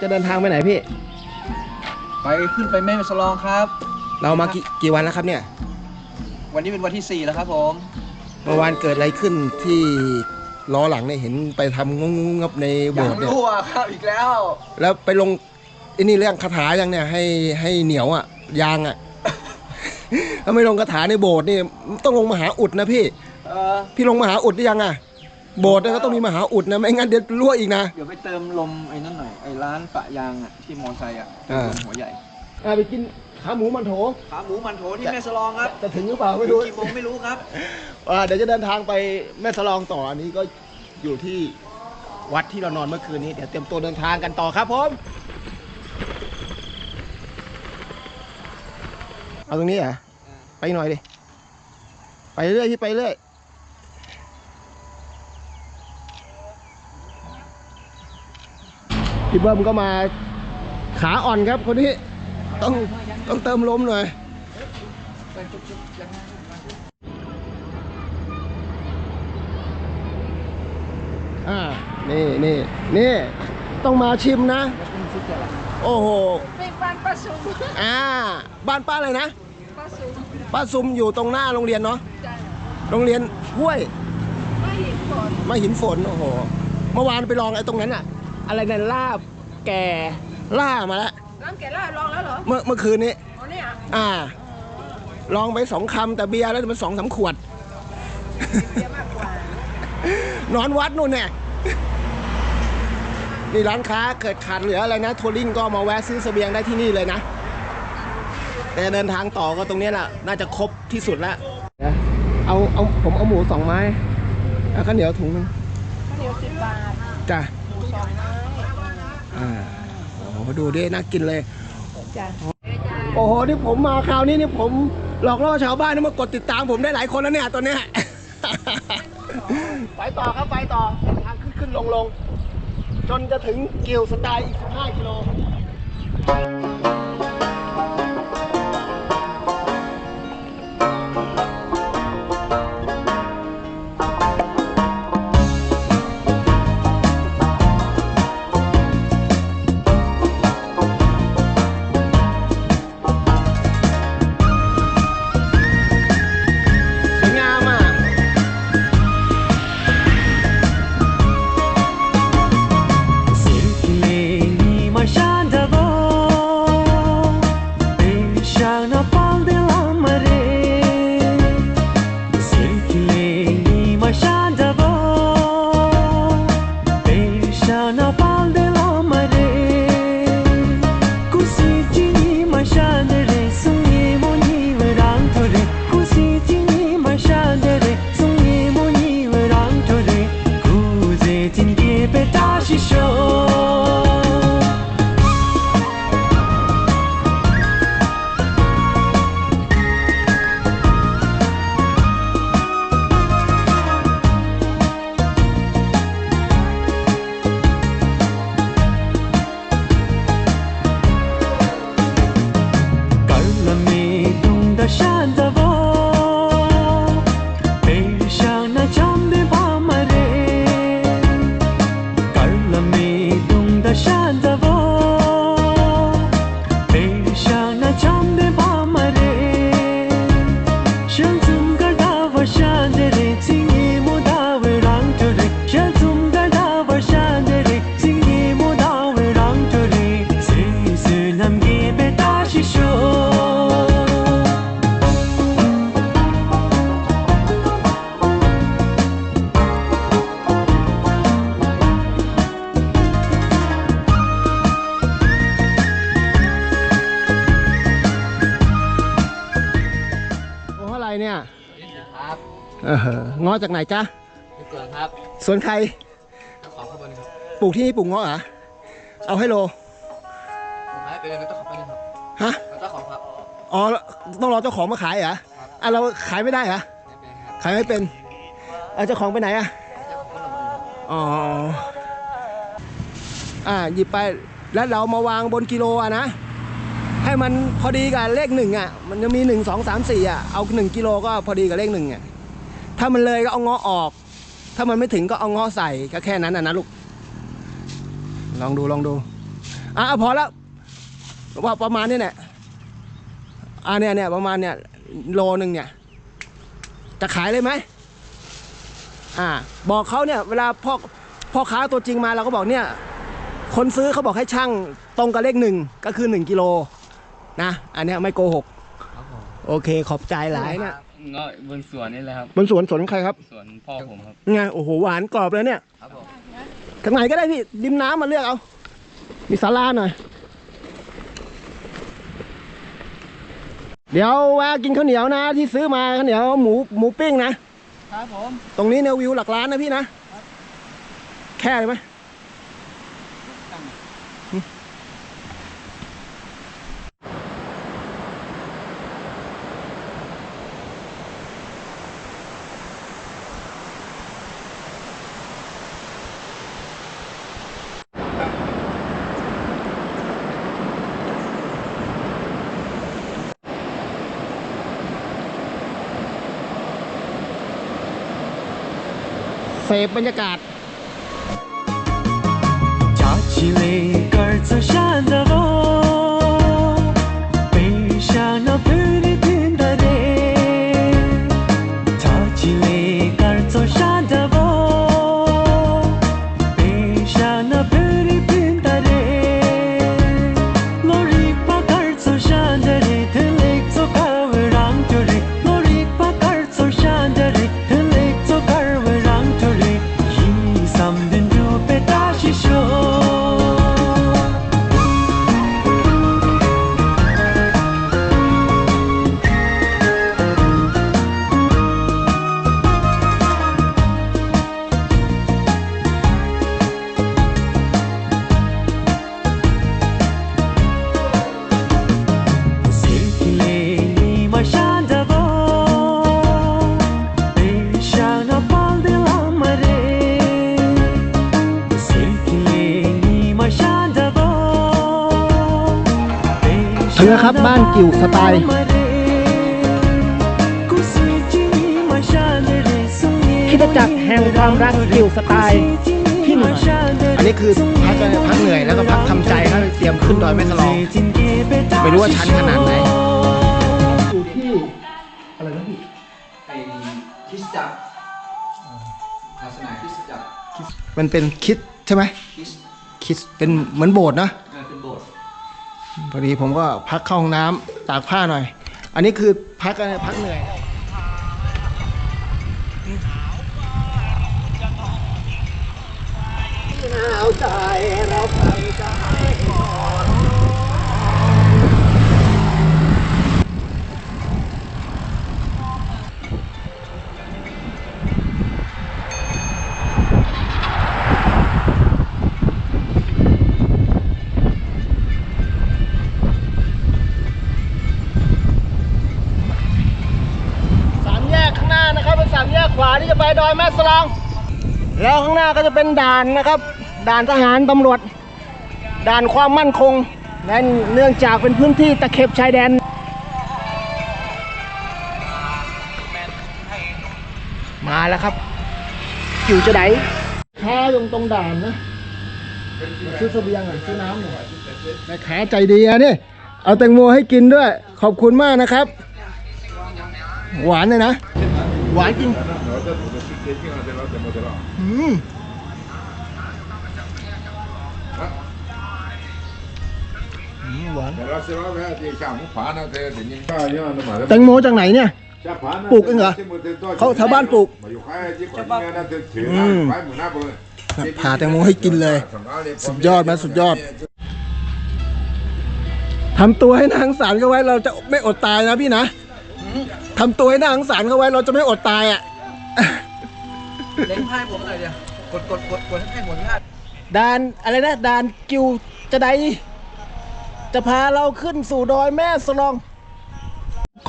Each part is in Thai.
วันนี้เราจะเดินทางไปไหนพี่ ไปขึ้นไปแม่สลองครับ เรามากี่กี่วันแล้วครับเนี่ย วันนี้เป็นวันที่ 4 แล้วครับผม เมื่อวานเกิดอะไรขึ้นที่ล้อหลังเนี่ยเห็นไปทำงงงับในอโบยาสกถ์เนี่ยรู้อะครับอีกแล้ว แล้วไปลงไอ้นี่เรื่องคาถายังเนี่ยให้ให้เหนียวอะยางอะ ถ้าไม่ลงคาถาในโบสถ์นี่ต้องลงมหาอุดนะพี่ เออพี่ลงมหาอุดหรือยังอะ โบสถ์เนี่ยก็ต้องมีมหาอุดนะไม่งั้นเดี๋ยวรั่วอีกนะ เดี๋ยวไปเติมลมไอ้นั่นหน่อยไอ้ร้านปะยางอะที่มอไซค์อะอ่าลมหัวใหญ่อะไปกินขาหมูมันโถ ขาหมูมันโถที่แม่สลองครับจะถึงหรือเปล่าไม่รู้กี่โมงไม่รู้ครับอ่าเดี๋ยวจะเดินทางไปแม่สลองต่ออันนี้ก็อยู่ที่วัดที่เรานอนเมื่อคืนนี้เดี๋ยวเตรียมตัวเดินทางกันต่อครับผมเอาตรงนี้เหรอะไปหน่อยดิไปเรื่อยที่ไปเรื่อย พี่เบิ้มก็มาขาอ่อนครับคนนี้ต้องต้องเติมลมหน่อยอ่านี่นี่นี่ต้องมาชิมนะ โอ้โหเป็นบ้านป้าซุมอ่า บ้านป้าอะไรนะป้าซุมป้าซุมอยู่ตรงหน้าโรงเรียนเนาะจ้ะโรงเรียนห้วยไม่เห็นฝนมาหินฝนโอ้โหเมื่อวานไปลองไอ้ตรงนั้นอะ อะไรนั่นลาบแก่ล่ามาแล้วน้ำแก่ล่าลองแล้วเหรอเมื่อเมื่อคืนนี้อ๋อเนี่ยอ่า ลองไปสองคำแต่เบียร์แล้วมันสองสามขวด เยอะมากกว่านอนวัดนู่นเนี่ยนี่ร้านค้าเกิดขาดเหลืออะไรนะทัวริงก็มาแวะซื้อเสบียงได้ที่นี่เลยนะ แต่เดินทางต่อก็ตรงเนี้ยแหละน่าจะครบที่สุดแล้วเอาเอาผมเอาหมูสองไม้เอาข้าวเหนียวถุงหนึงข้าวเหนียวสิบบาทจ้ะหมูสองไม้ อ่าโอ้โหดูดิน่ากินเลยจ้ะโอ้โหนี่ผมมาคราวนี้นี่ผมหลอกล่อชาวบ้านนี่มากดติดตามผมได้หลายคนแล้วเนี่ยตอนเนี้ย ไปต่อครับไปต่อเส้นทางขึ้นขึ้นลงลงจนจะถึงกิวสไตล์อีก 15 กิโล จากไหนจ๊ะพี่เกิดครับสวนใครขอขบวนครับปลูกที่นี่ปลูกง้อเหรอเอาให้โลผมให้ไปเลยต้องขอไปครับฮะแล้วต้องขอครับอ๋อต้องรอเจ้าของมาขายเหรออะเราขายไม่ได้เหรอไม่เป็นครับขายไม่เป็นเอาเจ้าของไปไหนอะเจ้าของก็ลงมาครับอ๋ออ่าหยิบไปแล้วเรามาวางบนกิโลอะนะให้มันพอดีกับเลขหนึ่งอะ มันจะมีหนึ่งสองสามสี่อะ เอาหนึ่งกิโลก็พอดีกับเลขหนึ่งอะ ถ้ามันเลยก็เอาเงาะออก ถ้ามันไม่ถึงก็เอาเงาะใส่ก็แค่นั้นอะนะลูก ลองดูลองดูคอะพอแล้วว่าประมาณนี้แหละอ่าเนี่ยเนี่ยประมาณเนี่ยโลหนึ่งเนี่ย จะขายเลยไหมอ่า บอกเขาเนี่ยเวลาพ่อพ่อค้าตัวจริงมาเราก็บอกเนี่ย คนซื้อเขาบอกให้ช่างตรงกับเลขหนึ่งก็คือหนึ่งกิโลนะ อันเนี้ยไม่โกหก โอเคขอบใจหลายเนี่ย เงาะบนสวนนี่แหละครับ บนสวนสวนใครครับสวนพ่อผมครับ ไงโอ้โหหวานกรอบเลยเนี่ยครับผมข้างไหนก็ได้พี่ริมน้ำมาเลือกเอา มีศาลาหน่อย เดี๋ยวแวะกินข้าวเหนียวนะ ที่ซื้อมาข้าวเหนียวหมูหมูปิ้งนะ ครับผม ตรงนี้เนี่ยวิวหลักล้านนะพี่นะ แค่เลยไหม เสพบรรยากาศ จากชิล ครับบ้านกิ่วสไตล์คริสตจักรแห่งความรักกิ่วสไตล์ที่หนึ่งอันนี้คือพักพักเหนื่อยแล้วก็พักทำใจครับเตรียมขึ้นดอยแม่สลองไม่รู้ว่าชันขนาดไหนอยู่ที่อะไรนะพี่เป็นคริสตจักรศาสนาคริสตจักรมันเป็นคิดใช่ไหมคริสคิดเป็นเหมือนโบสถ์นะเออเป็นโบสถ์ พอดีผมก็พักเข้าห้องน้ำตากผ้าหน่อย อันนี้คือพักอะไรพักเหนื่อยส อยแม่สลอง แล้วข้างหน้าก็จะเป็นด่านนะครับ ด่านทหารตำรวจ ด่านความมั่นคงและเนื่องจากเป็นพื้นที่ตะเข็บชายแดน มาแล้วครับ อยู่จะไหนค้าอยู่ตรงด่านนะซื้อเสบียงหน่อซื้อน้ำหน่อยแม่ค้าใจดีอะนี่เอาแตงโมให้กินด้วย ขอบคุณมากนะครับ หวานเลยนะ หวานจริง อืมอืมหวาน Però se va a diciamo pana te te nin pa io no ma แตงโมจากไหนเนี่ย cha pana ปลูกเองเหรอเขาชาวบ้านปลูก ma io kai di qua ni na te te อืม na pa mu na bo ผ่าแตงโมให้กินเลย สุดยอดไหมสุดยอดทำตัวให้นางสารเขาไว้เราจะไม่อดตายนะพี่นะทำตัวให้นางสารเขาไว้เราจะไม่อดตายอะ เล่งไพ่ผมหน่อยเดียวกดกดกดกดให้ผมพลาดด่านอะไรนะด่านกิวจะไดจะพาเราขึ้นสู่ดอยแม่สลอง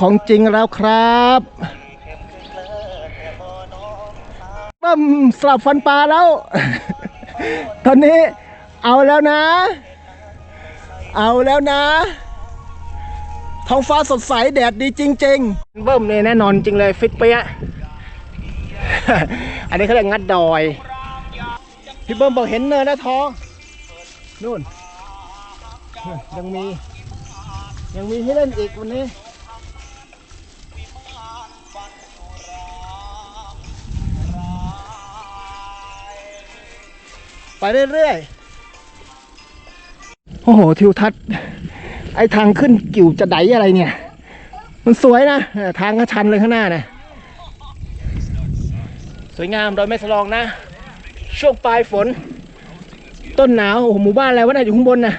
ของจริงแล้วครับเบิ่มสลับฟันปลาแล้ว ตอนนี้เอาแล้วนะ เอาแล้วนะ ท้องฟ้าสดใสแดดดีจริง ๆ เบิ่มเนี่ยแน่นอนจริงเลยฟิตเปี้ยะ อันนี้เขาเรียกงัดดอย พี่เบิ้มบอกเห็นเนินแล้วท้องนู่น ยังมี ยังมีให้เล่นอีกวันนี้ไปเรื่อยๆ โอ้โห ทิวทัศน์ ไอทางขึ้นกิ่วจะไดอะไรเนี่ย มันสวยนะ ทางก็ชันเลยข้างหน้านะ วยงามโดยไม่สลองนะ ช่วงปลายฝน ต้นหนาวโอ้โหหมู่บ้านอะไรวะเนี่ยอยู่ข้างบนนะ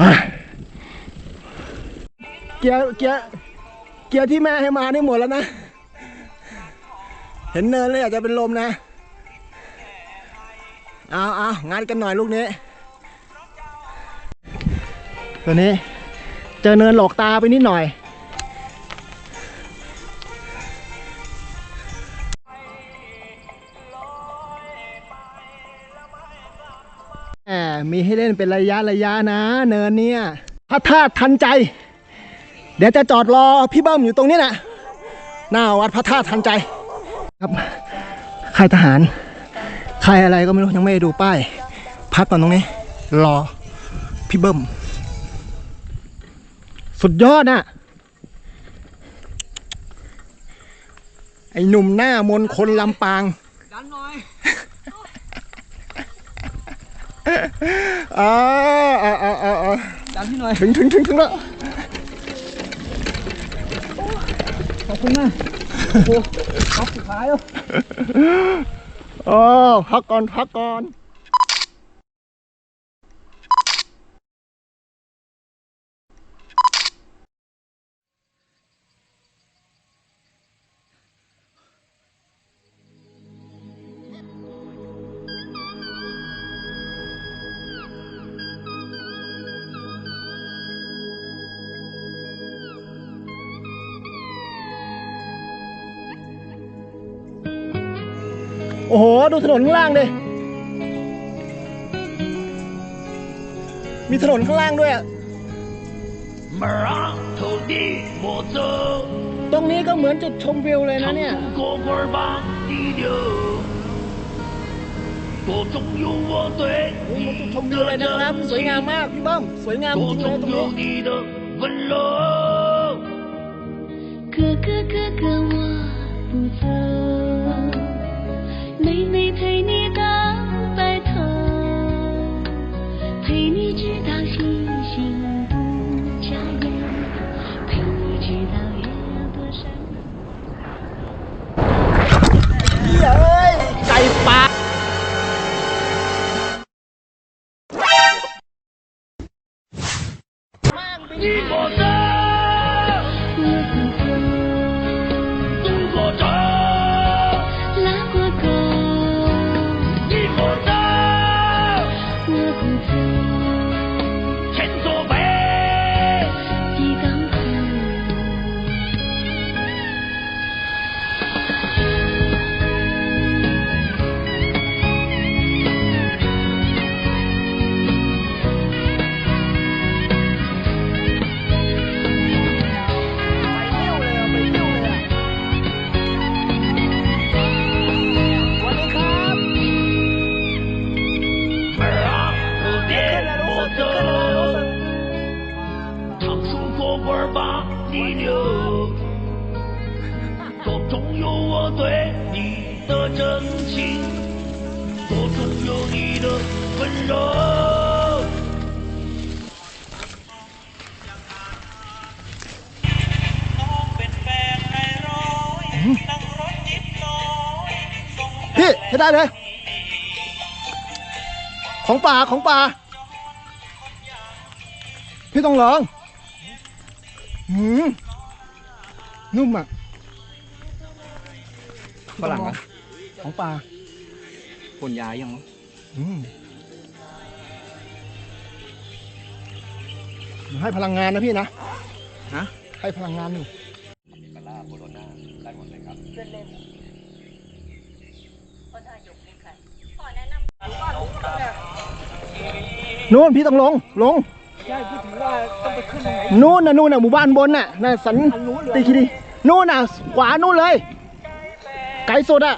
อะเกียร์เกียร์เกียร์ที่แม่ให้มานี่หมดแล้วนะ เห็นเนินเลยอาจจะเป็นลมนะเอาเอางัดกันหน่อยลูกนี้ ตัวนี้ เจอเนินหลอกตาไปนิดหน่อย มีให้เล่นเป็นระยะระยะนะ เนินเนี่ยพระธาตุทันใจ เดี๋ยวจะจอดรอพี่เบิ้มอยู่ตรงนี้นะหน้าวัดพระธาตุทันใจ ครับค่ายทหารค่ายอะไรก็ไม่รู้ยังไม่ดูป้าย พักก่อนตรงนี้ รอพี่เบิ้มสุดยอดอะไอหนุ่มหน้ามนคนลำปางดันหน่อย อ่าอ่าอ่าอ่าอ่าดันพี่หน่อยถึงถึงถึงถึงแล้วขอบคุณมากโอ้โหครับสุดท้ายแล้ว โอ้พักก่อนพักก่อน ดูถนนข้างล่างดิ มีถนนข้างล่างด้วยอะตรงนี้ก็เหมือนจุดชมวิวเลยนะเนี่ย 过官吧的流，多中有我对 เหมือนจุด 你 ชมวิวเลยนะครับ สวยงามมากพี่เบิ้มสวยงามจ 多 ริงๆเลยตรง 中 นี้ 有你的温柔。哥哥哥哥我 真情，多中有你的温柔。 พี่ให้ได้เลย ของป่าของป่า พี่ต้องลองหืมนุ่มอ่ะ ฝรั่งอะ ของป่า พ่นยายังวะอืมให้พลังงานนะพี่นะฮะให้พลังงานอยู่นู่นพี่ต้องลงลงใช่พูดถึงว่าต้องไปขึ้นตรงไหนนู่นน่ะนู่นน่ะหมู่บ้านบนน่ะน่ะสันติคีรีนู่นน่ะขวานู่นเลย ไกลสุดอะ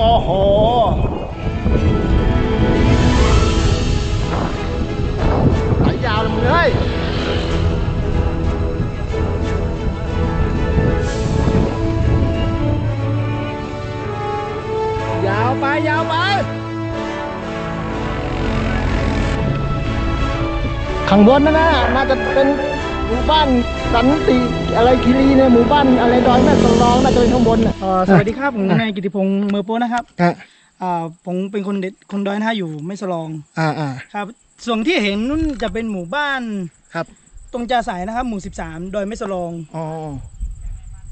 โอ้โห ไหลยาวเลยมึงเอ้ยยาวไป ยาวไป ข้างบนนั่นนะน่าจะเป็นหมู่บ้าน สันติอะไรคีรีเนี่ยหมู่บ้านอะไรดอยแม่สลองน่าจะเป็นข้างบนน่ะเอ่อสวัสดีครับผมนายกิติพงศ์เมอร์โปนะครับฮะอ่าผมเป็นคนเด็ดคนดอยนะฮะอยู่ไม่สลองอ่าอ่าครับ ส่วนที่เห็นนู่นจะเป็นหมู่บ้านครับตรงจาสายนะครับ หมู่13ดอยไม่สลองอ๋อ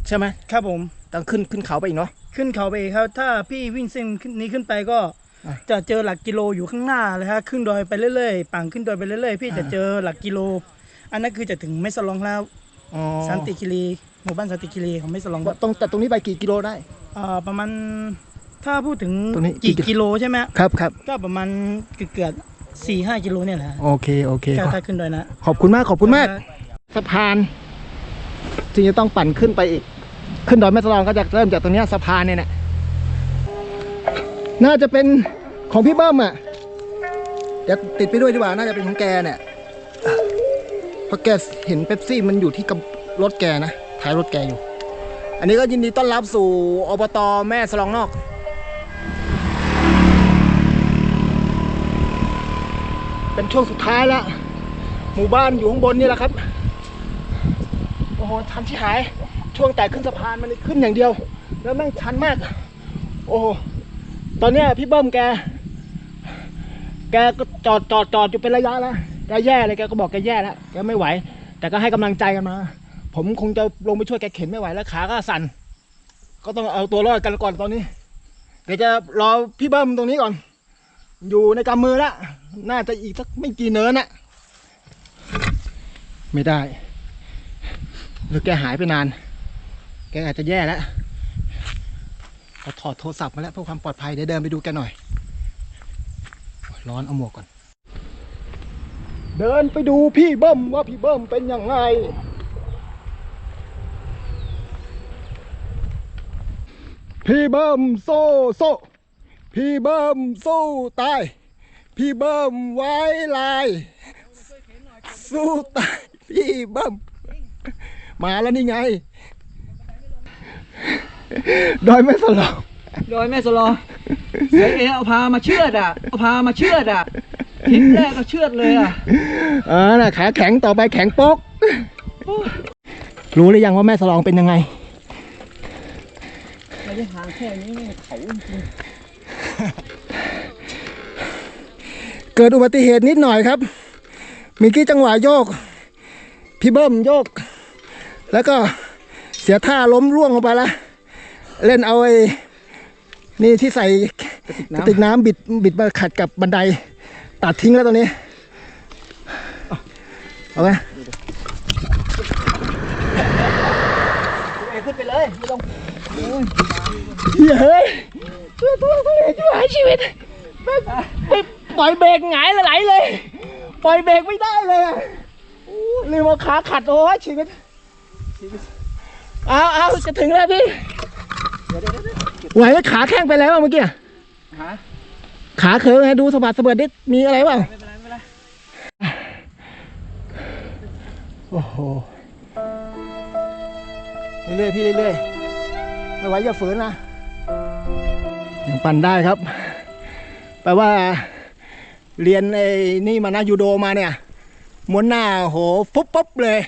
ใช่ไหมครับผมต้องขึ้นขึ้นเขาไปอีกเนาะขึ้นเขาไปอีกครับ ถ้าพี่วิ่งเส้นขึ้นนี้ขึ้นไปก็อะจะเจอหลักกิโลอยู่ข้างหน้าเลยฮะขึ้นดอยไปเรื่อยๆปังขึ้นดอยไปเรื่อยๆพี่จะเจอหลักกิโล อันนั้นคือจะถึงไม่สลองแล้ว อ๋อสันติคิรีหมู่บ้านสันติคิรีของไม่สลองครับตรงแต่ตรงนี้ไปกี่กิโลได้อ่าประมาณถ้าพูดถึงตรงนี้กี่กี่กิโลใช่ไหมครับครับก็ประมาณเกือบๆสี่ห้ากิโลเนี่ยแหละโอเคโอเคถ้าขอถ้าขึ้นดอยนะ ขอบคุณมากขอบคุณมาก สะพานจริงจะต้องปั่นขึ้นไปอีก ขึ้นดอยแม่สลองก็จะเริ่มจากตรงเนี้ยสะพานเนี่ยแหละน่าจะเป็นของพี่เบิ้มอะเดี๋ยวติดไปด้วยดีกว่าน่าจะเป็นของแกเนี่ย เพราะแกเห็นเป๊ปซี่มันอยู่ที่กับรถแกนะท้ายรถแกอยู่ อันนี้ก็ยินดีต้อนรับสู่อบตแม่สลองนอก เป็นช่วงสุดท้ายแล้ว หมู่บ้านอยู่ข้างบนนี่แหละครับ โอ้โหชันที่หาย ช่วงแต่ขึ้นสะพานมันขึ้นอย่างเดียว แล้วแม่งชันมาก โอ้โหตอนนี้พี่เบิ้มแก แกก็จอดจอดจอดอยู่เป็นระยะแล้ว แกแย่เลยแกก็บอกแกแย่แล้วแกไม่ไหว แต่ก็ให้กำลังใจกันมา ผมคงจะลงไปช่วยแกเข็นไม่ไหวแล้วขาก็สั่น ก็ต้องเอาตัวรอดกันก่อนตอนนี้เดี๋ยวจะรอพี่เบิ้มตรงนี้ก่อน อยู่ในกำมือแล้วน่าจะอีกสักไม่กี่เนินนะไม่ได้หรือแกหายไปนาน แกอาจจะแย่แล้วเราถอดโทรศัพท์มาแล้วเพื่อความปลอดภัยเดี๋ยวเดินไปดูแกหน่อย ร้อนเอาหมวกก่อน เดินไปดูพี่เบิ้มว่าพี่เบิ้มเป็นยังไง พี่เบิ้มโซ่โซ่พี่เบิ้มสู้ตาย พี่เบิ้มไว้ลาย สู้ตาย พี่เบิ้มมาแล้วนี่ไง ดอยไม่สลองโดยแม่สลอเสียเอเอาพามาเชื่อดอะเอาพามาเชื่อดอะ ทริปแรกก็เชือดเลยอะอ่าน่ะขาแข็งต่อไปแข็งโป๊ก รู้หรือยังว่าแม่สลองเป็นยังไงระยะทางแค่นี้นี่เขาจริงเกิดอุบัติเหตุนิดหน่อยครับ มีกี้จังหวะโยก พี่เบิ้มโยก แล้วก็เสียท่าล้มร่วงลงไปแล้วเล่นเอาไอ้นี่ที่ใส่กระติกน้ำบิดบิดมาขัดกับบันได ตัดทิ้งแล้วตรงนี้ เอาไหมขึ้นไปเลยไม่ต้องเฮ้ยช่วยตัวตัวเองช่วยหายชีวิตไม่ไม่ปล่อยเบรกหงายไหลเลย ปล่อยเบรกไม่ได้เลยอะลืมเอาขาขัดโอ้ยชีวิตเอาเอาจะถึงแล้วพี่ไหวไหมขาแข้งไปแล้วอะเมื่อกี้อะหา ขาเขิงไงดูสะบัดสะเบิดดิมีอะไรเปล่าโอ้โหเรื่อยๆพี่เรื่อยๆไม่ไหวอย่าฝืนนะยังปั่นได้ครับแปลว่า เรียนไอ้นี่มานะยูโดมาเนี่ยม้วนหน้าโหฟุบปุ๊บเลย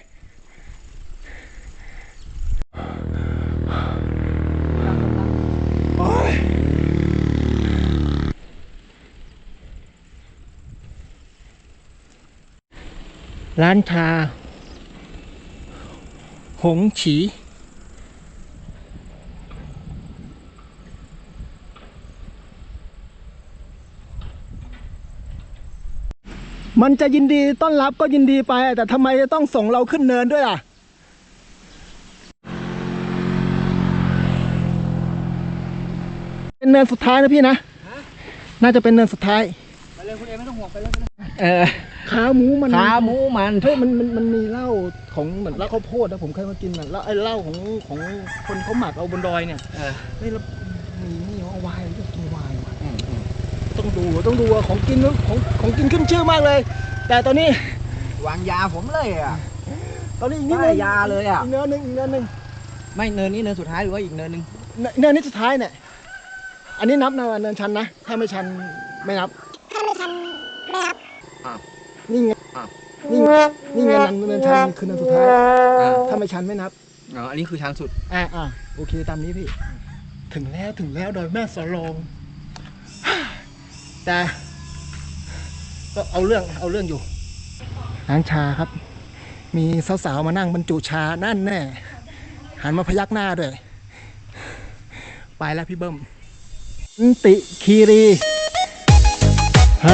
ร้านชา หงฉี มันจะยินดีต้อนรับก็ยินดีไป แต่ทำไมจะต้องส่งเราขึ้นเนินด้วยอะเป็นเนินสุดท้ายนะพี่นะ น่าจะเป็นเนินสุดท้าย ไปเลยคุณเอไม่ต้องห่วงไปเลยไปเลยเออ ขาหมูมันขาหมูมันเฮ้ยมันมันมันมีเหล้าของเหมือนเหล้าข้าวโพดนะผมเคยมากินน่ะแล้วไอ้เหล้าของของคนเขาหมักเอาบนดอยเนี่ยเออเฮ้ยแล้วมีนี่ว่าวายอยากกินวายว่ะต้องดูต้องดูว่าของกินของของกินขึ้นชื่อมากเลย แต่ตอนนี้วางยาผมเลยอะตอนนี้อีกนิดนึงได้ยาเลยอะกเนินหนึ่งอีกเนินหนึ่งไม่เนินนี้เนินสุดท้ายหรือว่าอีกเนินหนึ่งเนินเนินนี้สุดท้ายเนี่ยอันนี้นับนะว่าเนินชันนะถ้าไม่ชันไม่นับถ้าไม่ชันไม่นับ นี่ไงนี่ไงนี่ไงเนินเนินชันคือเนินสุดท้ายถ้าไม่ชันไม่นับ อ๋ออันนี้คือชันสุด อ่าอ่าโอเคตามนี้พี่ ถึงแล้วถึงแล้วดอยแม่สลอง แต่ ก็เอาเรื่องเอาเรื่องอยู่ร้านชาครับ มีสาวๆมานั่งบรรจุชานั่นแน่หันมาพยักหน้าด้วย ไปแล้วพี่เบิ้มอินติคีรี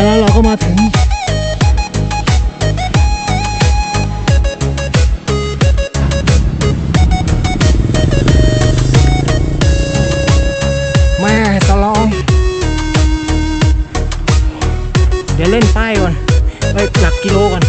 แล้วเราก็มาถึง ดี๋ยวเล่นป้ายก่อนไปหลักกิโลก่อน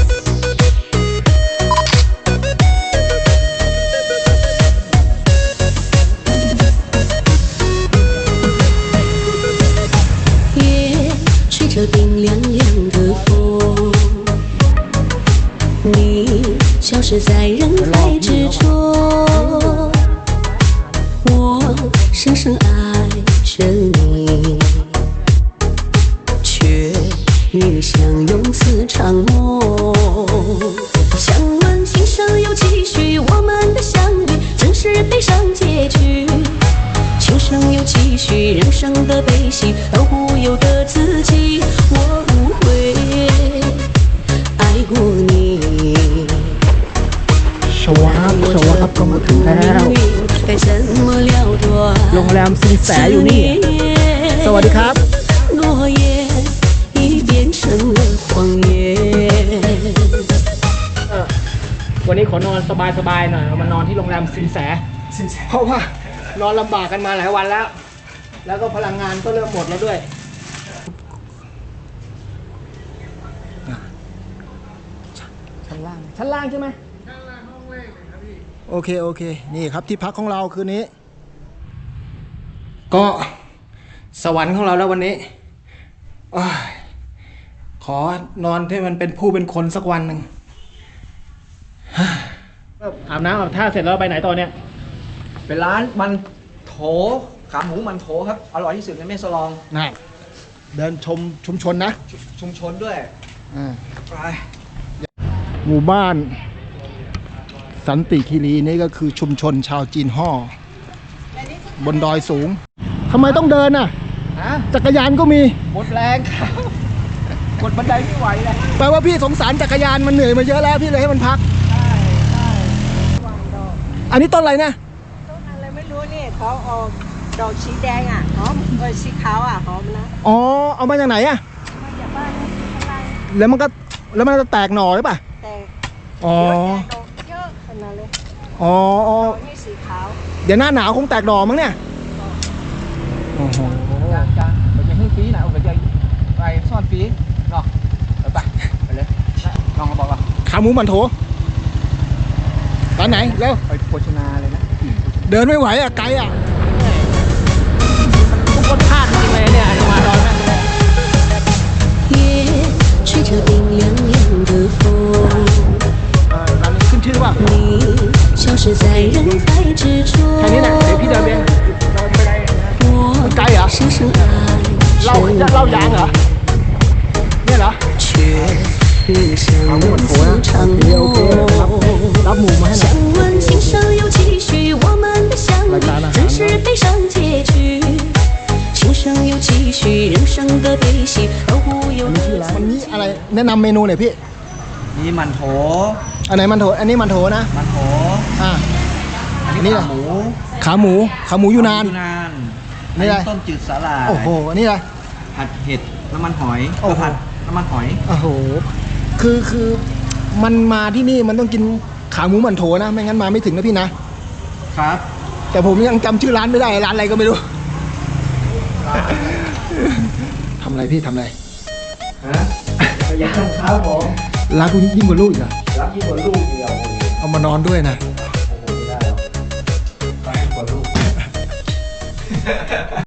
ามสินแสอยู่นี่ สวัสดีครับวันนี้ขอนอนสบายๆหน่อยมานอนที่โรงแรมสินแส เพราะว่านอนลำบากกันมาหลายวันแล้ว แล้วก็พลังงานก็เริ่มหมดแล้วด้วยชั้นล่างชั้นล่างใช่ไหมชั้นล่างห้องเลยครับพี่ โอเค โอเค นี่ครับที่พักของเราคืนนี้ ก็สวรรค์ของเราแล้ววันนี้อ้ายขอนอนที่มันเป็นผู้เป็นคนสักวันหนึ่งอาบน้ำอาบท่าเสร็จแล้วไปไหนต่อเนี่ย เป็นร้านมันโถขาหมูมันโถครับ อร่อยที่สุดในแม่สลองน่ะเดินชมชุมชนนะ ชุชุมชนด้วยอ่าไปหมู่บ้าน สันติคีรีนี่ก็คือชุมชนชาวจีนห่อบนดอยสูง ทำไมต้องเดินน่ะ ฮะจักรยานก็มี หมดแรงครับกดบันไดไม่ไหวเลยแปลว่าพี่สงสารจักรยานมันเหนื่อยมาเยอะแล้วพี่เลยให้มันพักอันนี้ต้นอะไรนะ ต้นอะไรไม่รู้นี่เขาออกดอกสีแดงอะหอมเออสีขาวอะหอมนะอ๋อ เอามาจากไหนอะมาจากบ้านข้างล่างแล้วมันก็ แล้วมันจะแตกหน่อหรือเปล่า แต่อ๋อ เยอะแต่ดอกเยอะขนาดเลยอ๋ออ๋อ ดอกนี่สีขาว เดี๋ยวหน้าหนาวคงแตกดอกมั้งเนี่ยโอ้โห ไปขซ่อนปีเนาะไไปเลยลองบอกว่าขาหมูมันโถตอนไหนเร็วไปโฆษณาเลยนะ เดินไม่ไหวอะไกลอะทุกคนพลาดมันเลยเนี่ยมาดอนแม่ย้านนี้ขึ้นชื่อว่าแค่ะเดี๋ยวพี่เดินไป 我 ไกลเหรอ 深深爱 เล่า 着 จะเล่ายางเหรอ 你， เนี่ยเหรอ 却与你相拥似场 โอเคโอเคครับ 梦。 รับหมูมาให้หน่ 想 อย 问今生有几许？我们的相遇真是悲伤结局。情深有几许？人生的悲喜都不由 อันนี้ชื่อ 得 ร้าน 自 วันนี้ 己 อะไรแนะนำเมนูหน่อยพี่ นี่มันโถ อันไหนมันโถ อันนี้มันโถนะ มันโถ อ่า อัน นี่ นี้ เหรอ ขาหมู ขาหมู ขาหมูยูนาน ยูนาน นี่อะไร ต้มจืดสาหร่ายโอ้โหอันนี้อะไรผัดเห็ดน้ำมันหอยโอ้โห ผัดน้ำมันหอย โอ้โห คือคือมันมาที่นี่มันต้องกินขาหมูมันโถนะ ไม่งั้นมาไม่ถึงนะพี่นะ ครับ แต่ผมยังจำชื่อร้านไม่ได้ร้านอะไรก็ไม่รู้ ทำอะไรพี่ทำอะไร ฮะยังครับผมรักกูยิ่งกว่าลูกอีกเหรอรักยิ่งกว่าลูกเดียวเอามานอนด้วยนะ โอ้โหไม่ได้หรอกรักยิ่งกว่าลูก